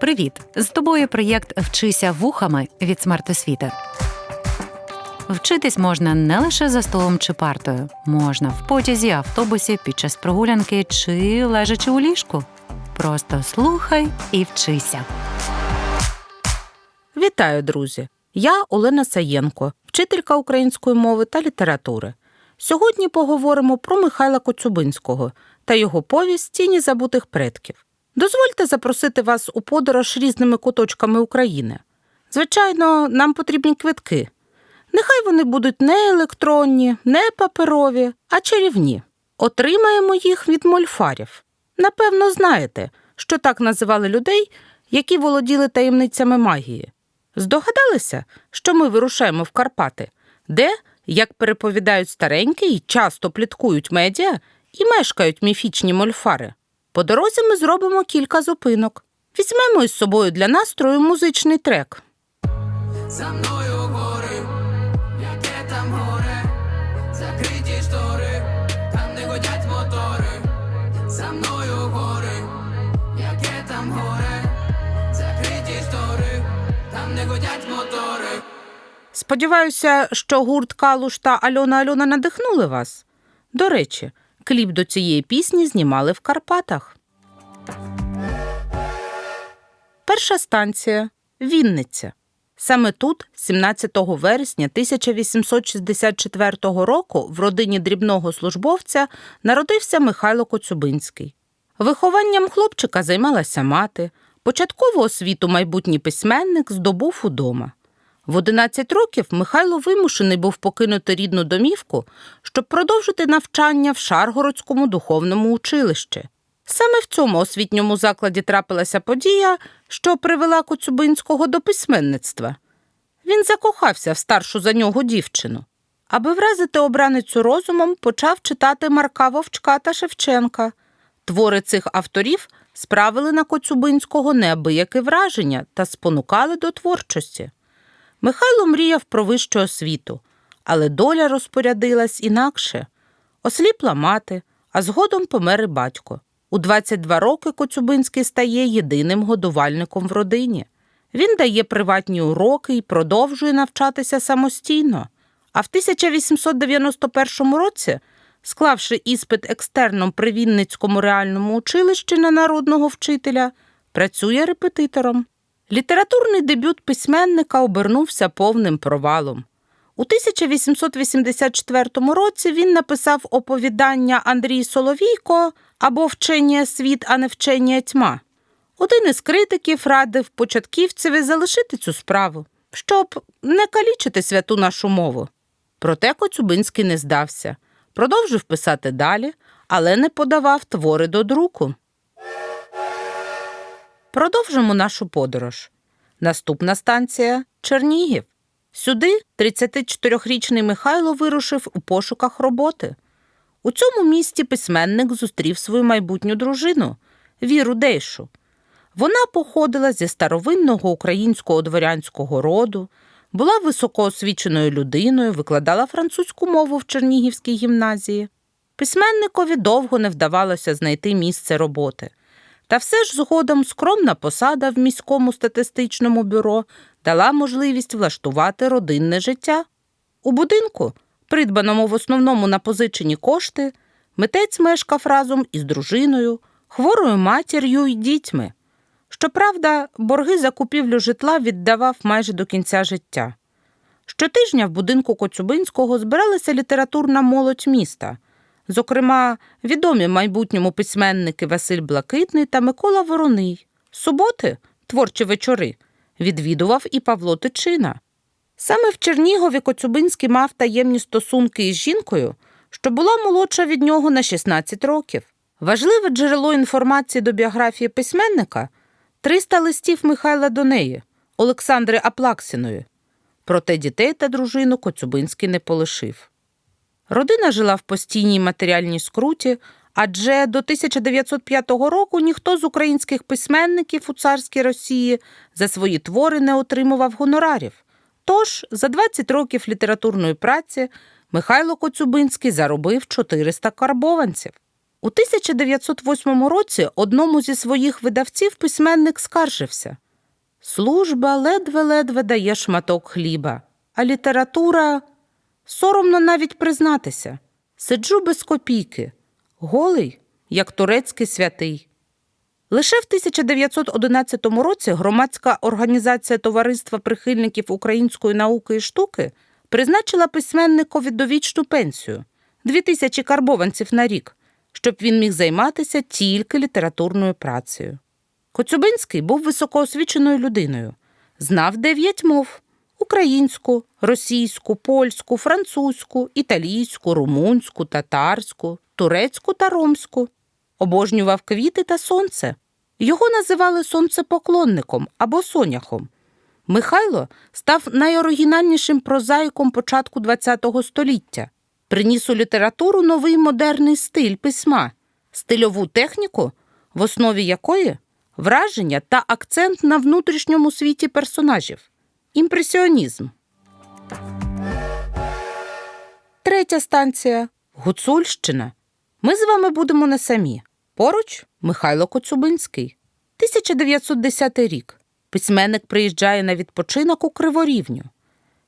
Привіт! З тобою проєкт Вчися вухами від смертосвіти. Вчитись можна не лише за столом чи партою, можна в потязі, автобусі, під час прогулянки чи лежачи у ліжку. Просто слухай і вчися. Вітаю, друзі! Я Олена Саєнко, вчителька української мови та літератури. Сьогодні поговоримо про Михайла Коцюбинського та його повість Тіні забутих предків. Дозвольте запросити вас у подорож різними куточками України. Звичайно, нам потрібні квитки. Нехай вони будуть не електронні, не паперові, а чарівні. Отримаємо їх від мольфарів. Напевно, знаєте, що так називали людей, які володіли таємницями магії. Здогадалися, що ми вирушаємо в Карпати, де, як переповідають старенькі часто пліткують медіа, і мешкають міфічні мольфари. По дорозі ми зробимо кілька зупинок. Візьмемо із собою для настрою музичний трек. За мною гори, яке там горе, закриті штори, там не годять мотори. За мною гори, яке там горе, закриті штори, там не годять мотори. Сподіваюся, що гурт Калуш та Альона Альона надихнули вас. До речі, кліп до цієї пісні знімали в Карпатах. Перша станція Вінниця. Саме тут, 17 вересня 1864 року, в родині дрібного службовця народився Михайло Коцюбинський. Вихованням хлопчика займалася мати. Початкову освіту майбутній письменник здобув удома. В 11 років Михайло вимушений був покинути рідну домівку, щоб продовжити навчання в Шаргородському духовному училищі. Саме в цьому освітньому закладі трапилася подія, що привела Коцюбинського до письменництва. Він закохався в старшу за нього дівчину. Аби вразити обраницю розумом, почав читати Марка Вовчка та Шевченка. Твори цих авторів справили на Коцюбинського неабияке враження та спонукали до творчості. Михайло мріяв про вищу освіту, але доля розпорядилась інакше. Осліпла мати, а згодом помер і батько. У 22 роки Коцюбинський стає єдиним годувальником в родині. Він дає приватні уроки і продовжує навчатися самостійно. А в 1891 році, склавши іспит екстерном при Вінницькому реальному училищі на народного вчителя, працює репетитором. Літературний дебют письменника обернувся повним провалом. У 1884 році він написав оповідання Андрій Соловійко або Вчення світ, а не вчення тьма. Один із критиків радив початківцеві залишити цю справу, щоб не калічити святу нашу мову. Проте Коцюбинський не здався, продовжив писати далі, але не подавав твори до друку. Продовжимо нашу подорож. Наступна станція Чернігів. Сюди 34-річний Михайло вирушив у пошуках роботи. У цьому місті письменник зустрів свою майбутню дружину Віру Дейшу. Вона походила зі старовинного українського дворянського роду, була високоосвіченою людиною, викладала французьку мову в Чернігівській гімназії. Письменникові довго не вдавалося знайти місце роботи. Та все ж згодом скромна посада в міському статистичному бюро дала можливість влаштувати родинне життя. У будинку, придбаному в основному на позичені кошти, митець мешкав разом із дружиною, хворою матір'ю і дітьми. Щоправда, борги за купівлю житла віддавав майже до кінця життя. Щотижня в будинку Коцюбинського збиралася літературна молодь міста, зокрема, відомі майбутньому письменники Василь Блакитний та Микола Вороний. Суботи, творчі вечори, відвідував і Павло Тичина. Саме в Чернігові Коцюбинський мав таємні стосунки із жінкою, що була молодша від нього на 16 років. Важливе джерело інформації до біографії письменника 300 листів Михайла до неї, Олександри Аплаксіної. Проте дітей та дружину Коцюбинський не полишив. Родина жила в постійній матеріальній скруті, адже до 1905 року ніхто з українських письменників у царській Росії за свої твори не отримував гонорарів. Тож за 20 років літературної праці Михайло Коцюбинський заробив 400 карбованців. У 1908 році одному зі своїх видавців письменник скаржився. Служба ледве-ледве дає шматок хліба, а література соромно навіть признатися. Сиджу без копійки, голий, як турецький святий. Лише в 1911 році громадська організація Товариства прихильників української науки і штуки призначила письменникові довічну пенсію дві тисячі карбованців на рік, щоб він міг займатися тільки літературною працею. Коцюбинський був високоосвіченою людиною, знав дев'ять мов українську, російську, польську, французьку, італійську, румунську, татарську, турецьку та ромську. Обожнював квіти та сонце. Його називали сонцепоклонником або соняхом. Михайло став найоригінальнішим прозаїком початку ХХ століття. Приніс у літературу новий модерний стиль письма, стильову техніку, в основі якої враження та акцент на внутрішньому світі персонажів імпресіонізм. Третя станція Гуцульщина. Ми з вами будемо не самі. Поруч Михайло Коцюбинський. 1910 рік. Письменник приїжджає на відпочинок у Криворівню.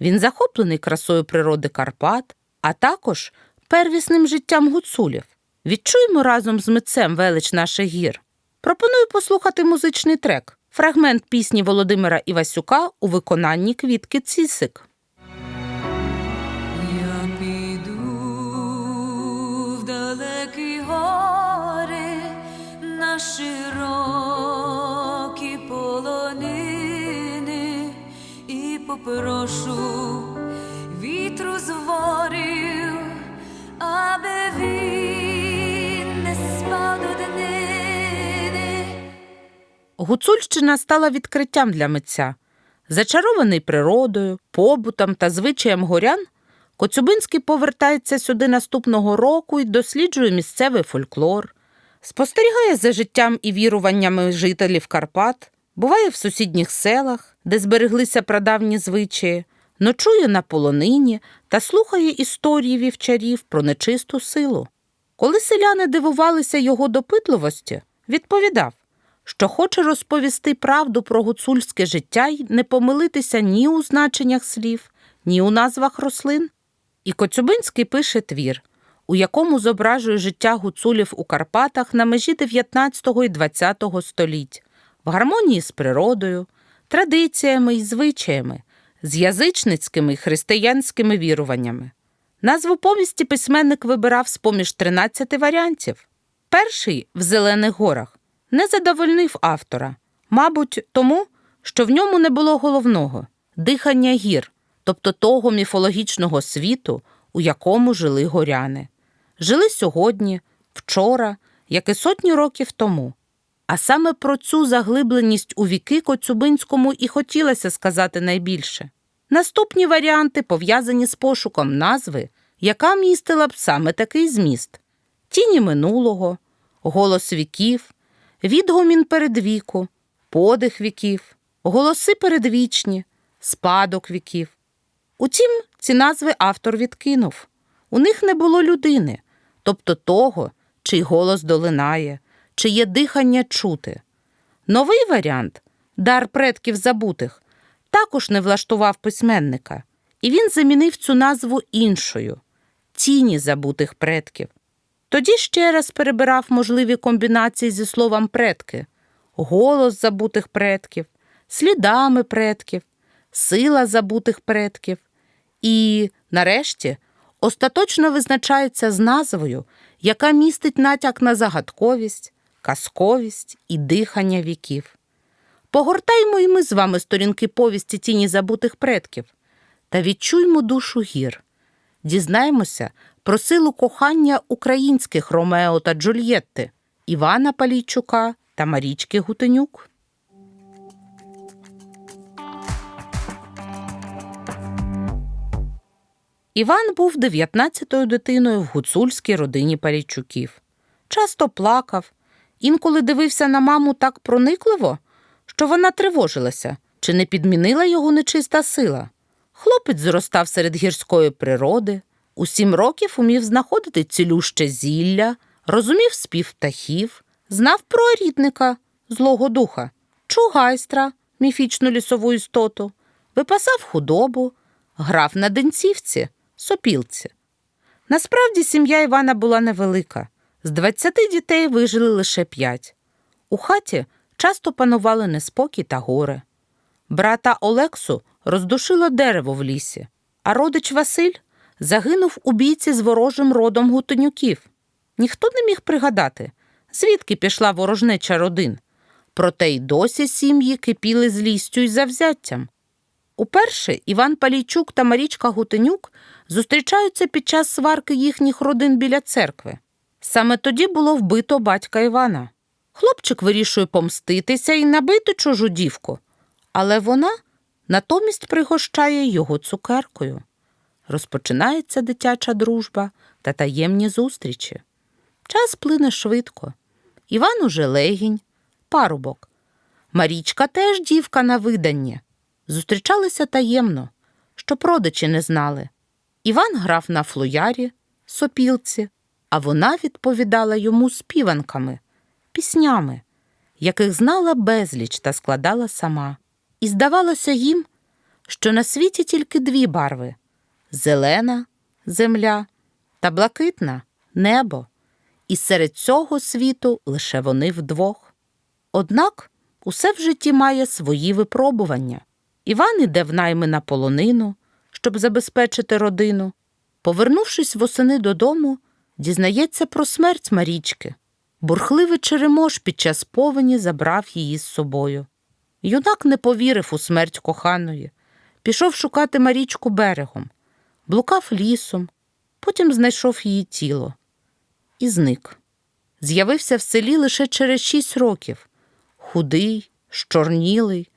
Він захоплений красою природи Карпат, а також первісним життям гуцулів. Відчуємо разом з митцем велич наших гір. Пропоную послухати музичний трек, фрагмент пісні Володимира Івасюка у виконанні квітки Цісик. Я піду в далекі гори на широкі полонини і попрошу вітру з аби він Гуцульщина стала відкриттям для митця. Зачарований природою, побутом та звичаєм горян, Коцюбинський повертається сюди наступного року і досліджує місцевий фольклор, спостерігає за життям і віруваннями жителів Карпат, буває в сусідніх селах, де збереглися прадавні звичаї, ночує на полонині та слухає історії вівчарів про нечисту силу. Коли селяни дивувалися його допитливості, відповідав, що хоче розповісти правду про гуцульське життя й не помилитися ні у значеннях слів, ні у назвах рослин. І Коцюбинський пише твір, у якому зображує життя гуцулів у Карпатах на межі 19 і 20 століть, в гармонії з природою, традиціями і звичаями, з язичницькими й християнськими віруваннями. Назву повісті письменник вибирав з поміж 13 варіантів. Перший в Зелених горах не задовольнив автора, мабуть, тому, що в ньому не було головного дихання гір, тобто того міфологічного світу, у якому жили горяни. Жили сьогодні, вчора, як і сотні років тому. А саме про цю заглибленість у віки Коцюбинському і хотілося сказати найбільше. Наступні варіанти пов'язані з пошуком назви, яка містила б саме такий зміст: тіні минулого, голос віків, відгомін передвіку, подих віків, голоси передвічні, спадок віків. Утім, ці назви автор відкинув. У них не було людини, тобто того, чий голос долинає, чиє дихання чути. Новий варіант дар предків забутих також не влаштував письменника, і він замінив цю назву іншою тіні забутих предків. Тоді ще раз перебирав можливі комбінації зі словом предки, голос забутих предків, слідами предків, сила забутих предків. І, нарешті, остаточно визначається з назвою, яка містить натяк на загадковість, казковість і дихання віків. Погортаймо і ми з вами сторінки повісті тіні забутих предків та відчуймо душу гір. Дізнаємося про силу кохання українських Ромео та Джульєтти, Івана Палійчука та Марічки Гутенюк. Іван був 19-ю дитиною в гуцульській родині Палійчуків. Часто плакав, інколи дивився на маму так проникливо, що вона тривожилася, чи не підмінила його нечиста сила. Хлопець зростав серед гірської природи, у сім років умів знаходити цілюще зілля, Розумів спів птахів, знав про рідника, злого духа, чугайстра, міфічну лісову істоту, випасав худобу, грав на денцівці, сопілці. Насправді сім'я Івана була невелика. З 20 дітей вижили лише п'ять. У хаті часто панували неспокій та горе. Брата Олексу роздушило дерево в лісі, а родич Василь загинув у бійці з ворожим родом гутенюків. Ніхто не міг пригадати, звідки пішла ворожнеча родин. Проте й досі сім'ї кипіли злістю й завзяттям. Уперше Іван Палійчук та Марічка Гутенюк зустрічаються під час сварки їхніх родин біля церкви. Саме тоді було вбито батька Івана. Хлопчик вирішує помститися і набити чужу дівку, але вона натомість пригощає його цукеркою. Розпочинається дитяча дружба та таємні зустрічі. Час плине швидко. Іван уже легінь, парубок. Марічка теж дівка на виданні. Зустрічалися таємно, щоб родичі не знали. Іван грав на флоярі, сопілці, а вона відповідала йому співанками, піснями, яких знала безліч та складала сама. І здавалося їм, що на світі тільки дві барви зелена земля та блакитна небо, і серед цього світу лише вони вдвох. Однак усе в житті має свої випробування. Іван іде в найми на полонину, щоб забезпечити родину. Повернувшись восени додому, дізнається про смерть Марічки. Бурхливий черемош під час повені забрав її з собою. Юнак не повірив у смерть коханої, пішов шукати Марічку берегом, блукав лісом, потім знайшов її тіло і зник. З'явився в селі лише через шість років. Худий, щорнілий,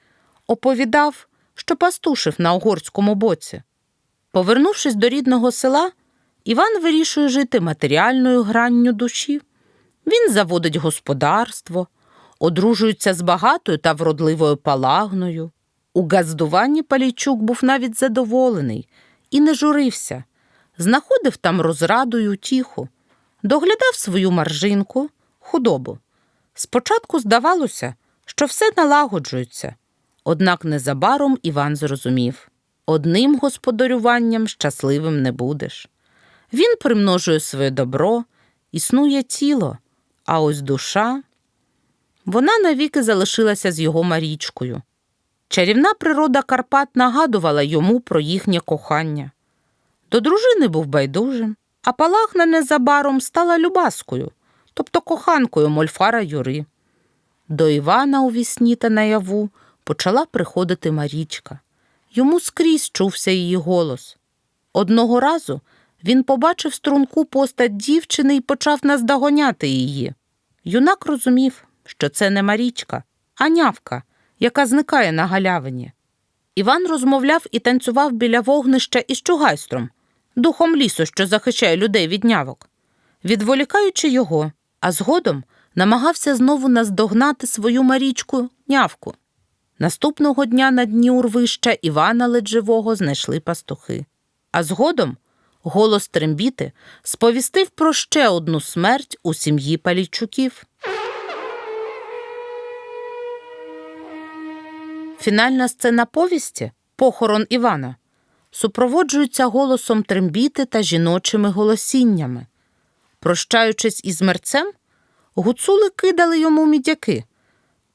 оповідав, що пастушив на угорському боці. Повернувшись до рідного села, Іван вирішує жити матеріальною гранню душі. Він заводить господарство, одружується з багатою та вродливою палагною. У газдуванні Палійчук був навіть задоволений і не журився, знаходив там розраду й утіху, доглядав свою маржинку, худобу. Спочатку здавалося, що все налагоджується, однак незабаром Іван зрозумів одним господарюванням щасливим не будеш. Він примножує своє добро, існує тіло, а ось душа. Вона навіки залишилася з його Марічкою. Чарівна природа Карпат нагадувала йому про їхнє кохання. До дружини був байдужим, а Палахна незабаром стала любаскою, тобто коханкою Мольфара Юри. До Івана у вісні та наяву почала приходити Марічка. Йому скрізь чувся її голос. Одного разу він побачив струнку постать дівчини і почав наздогоняти її. Юнак розумів, що це не Марічка, а нявка, яка зникає на галявині. Іван розмовляв і танцював біля вогнища із чугайстром, духом лісу, що захищає людей від нявок, відволікаючи його, а згодом намагався знову наздогнати свою Марічку нявку. Наступного дня на дні урвища Івана ледь живого знайшли пастухи. А згодом голос трембіти сповістив про ще одну смерть у сім'ї Палійчуків. Фінальна сцена повісті похорон Івана супроводжується голосом трембіти та жіночими голосіннями. Прощаючись із мерцем, гуцули кидали йому мідяки,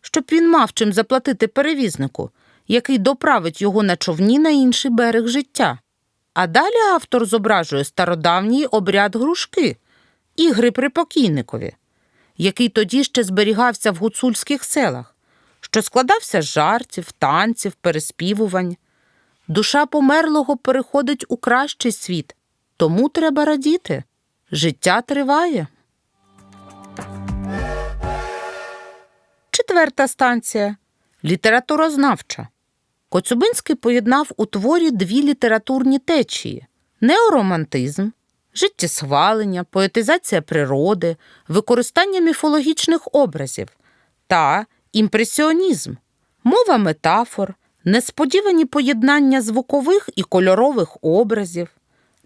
щоб він мав чим заплатити перевізнику, який доправить його на човні на інший берег життя. А далі автор зображує стародавній обряд грушки, ігри при покійникові, який тоді ще зберігався в гуцульських селах, що складався з жартів, танців, переспівувань. Душа померлого переходить у кращий світ, тому треба радіти. Життя триває. Четверта станція літературознавча. Коцюбинський поєднав у творі дві літературні течії: неоромантизм, життєсхвалення, поетизація природи, використання міфологічних образів та імпресіонізм, мова метафор, несподівані поєднання звукових і кольорових образів,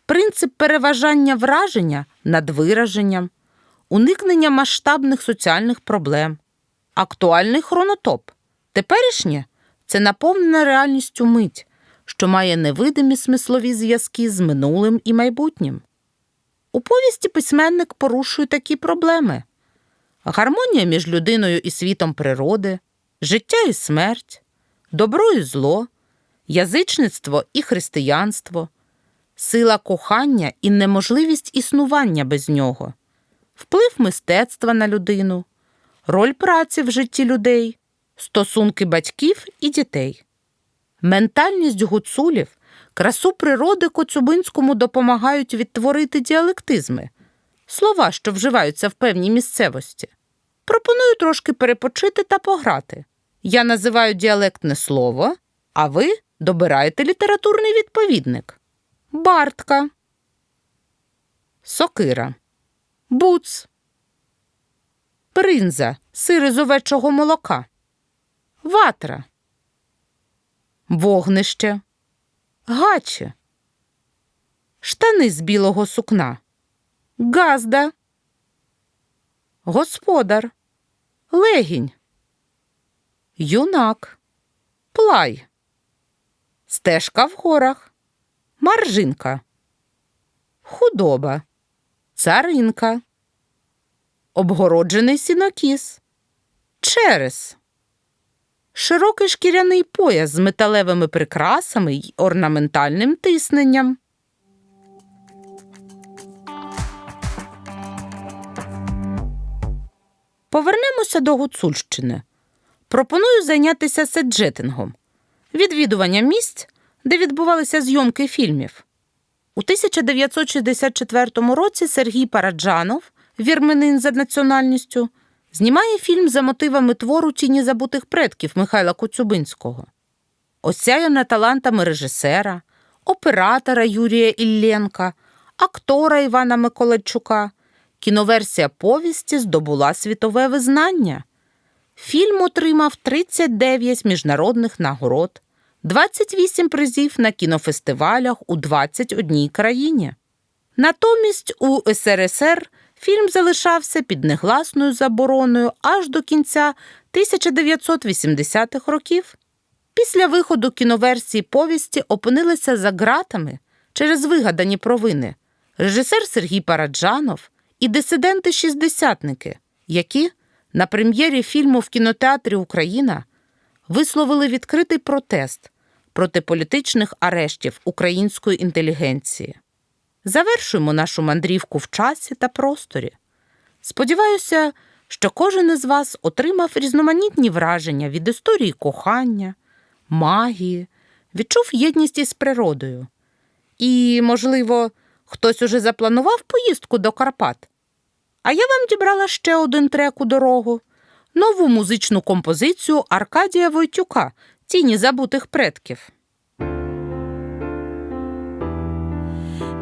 принцип переважання враження над вираженням, уникнення масштабних соціальних проблем, актуальний хронотоп. Теперішнє це наповнена реальністю мить, що має невидимі смислові зв'язки з минулим і майбутнім. У повісті письменник порушує такі проблеми: гармонія між людиною і світом природи, життя і смерть, добро і зло, язичництво і християнство, сила кохання і неможливість існування без нього, вплив мистецтва на людину, роль праці в житті людей, стосунки батьків і дітей. Ментальність гуцулів, красу природи Коцюбинському допомагають відтворити діалектизми, слова, що вживаються в певній місцевості. Пропоную трошки перепочити та пограти. Я називаю діалектне слово, а ви добираєте літературний відповідник. Бартка. Сокира. Буц. Бринза. Сири з овечого молока. Ватра. Вогнище. Гаче. Штани з білого сукна. Газда. Господар. Легінь. Юнак. Плай. Стежка в горах. Маржинка. Худоба. Царинка. Обгороджений сінокіс. Через. Широкий шкіряний пояс з металевими прикрасами й орнаментальним тисненням. Повернемося до Гуцульщини. Пропоную зайнятися седжетингом відвідування місць, де відбувалися зйомки фільмів. У 1964 році Сергій Параджанов, вірменин за національністю, знімає фільм за мотивами твору Тіні забутих предків Михайла Коцюбинського. Осяяна талантами режисера, оператора Юрія Ілленка, актора Івана Миколайчука, кіноверсія повісті здобула світове визнання. Фільм отримав 39 міжнародних нагород, 28 призів на кінофестивалях у 21 країні. Натомість у СРСР фільм залишався під негласною забороною аж до кінця 1980-х років. Після виходу кіноверсії повісті опинилися за ґратами через вигадані провини режисер Сергій Параджанов і дисиденти-шістдесятники, які на прем'єрі фільму в кінотеатрі Україна висловили відкритий протест проти політичних арештів української інтелігенції. Завершуємо нашу мандрівку в часі та просторі. Сподіваюся, що кожен із вас отримав різноманітні враження від історії кохання, магії, відчув єдність із природою. І, можливо, хтось уже запланував поїздку до Карпат. А я вам дібрала ще один трек у дорогу нову музичну композицію Аркадія Войтюка Тіні забутих предків.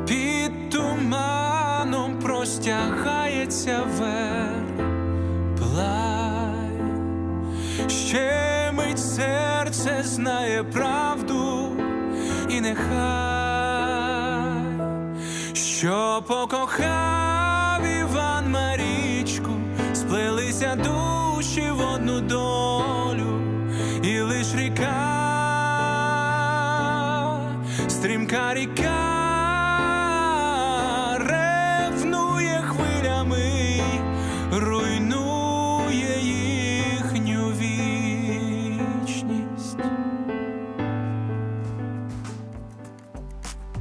Під туманом простягається верх плай, ще мить серце знає правду і нехай, що покохав Іван Марічку, сплелися душі в одну долю, і лиш ріка, стрімка ріка ревнує хвилями, руйнує їхню вічність.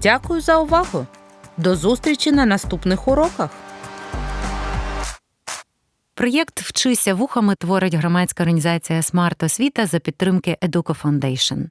Дякую за увагу. До зустрічі на наступних уроках. Проєкт Вчися вухами творить громадська організація Смарт Освіта за підтримки Educo Foundation.